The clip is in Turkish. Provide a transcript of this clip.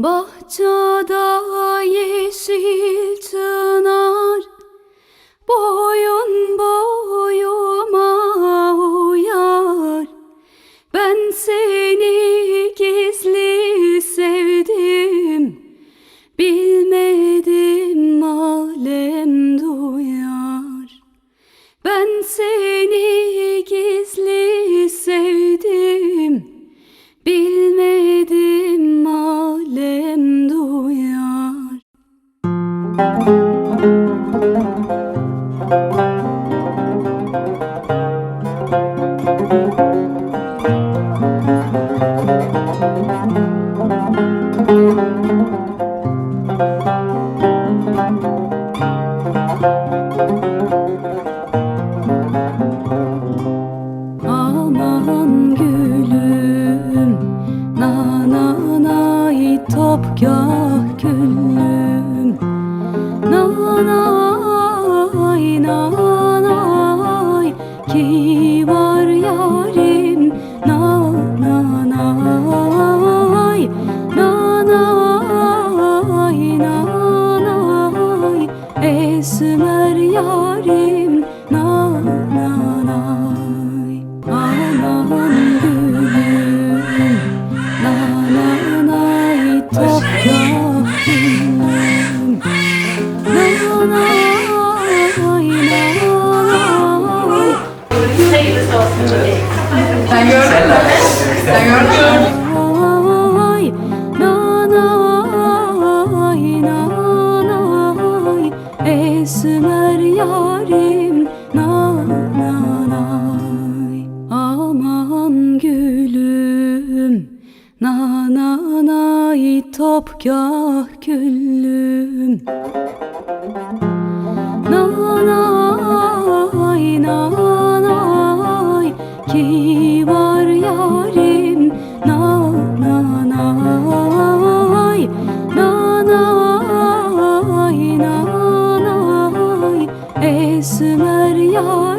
멋져도 gülüm Na nay topgah gülüm Esmer yarim Na na nay Aman gülüm Na na nay toprak gülüm Na na tabii. Sen gördün mü? Sen? Yarim. Na na nay. Aman gülüm. Na na nay topgah gülüm Na nay na Esmer yarim